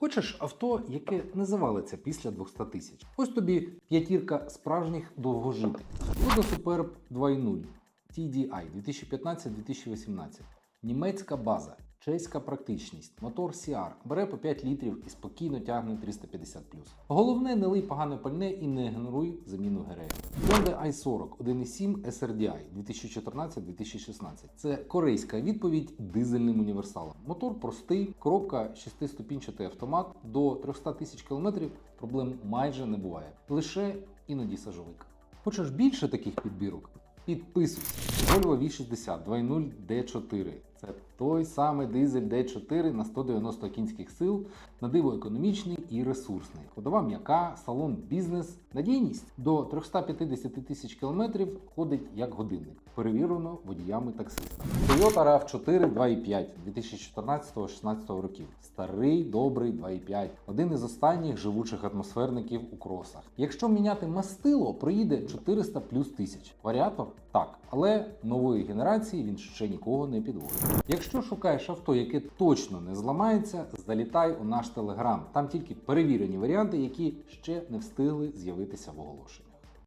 Хочеш авто, яке не завалиться після 200 тисяч? Ось тобі п'ятірка справжніх довгожителів. Skoda Superb 2.0 TDI 2015-2018. Німецька база, чеська практичність, мотор CR, бере по 5 літрів і спокійно тягне 350 Головне, не лий погане пальне і не генеруй заміну ГРМ. Hyundai i40 1.7 SRDI 2014-2016. Це корейська відповідь дизельним універсалом. Мотор простий, коробка 6-ступінчатий автомат до 300 тисяч кілометрів проблем майже не буває. Лише іноді сажовик. Хочеш більше таких підбірок? Підписуйся. Volvo V60 2.0 D4. Це той самий дизель D4 на 190 кінських сил, на диво економічний і ресурсний. Ходова м'яка, салон бізнес, надійність до 350 тисяч кілометрів ходить як годинник. Перевірено водіями таксистами. Toyota RAV4 2.5 2014-16 років. Старий добрий 2.5. Один із останніх живучих атмосферників у кросах. Якщо міняти мастило, проїде 400 плюс тисяч. Варіатор так, але нової генерації він ще нікого не підводить. Якщо шукаєш авто, яке точно не зламається, залітай у наш телеграм. Там тільки перевірені варіанти, які ще не встигли з'явитися в оголошенні.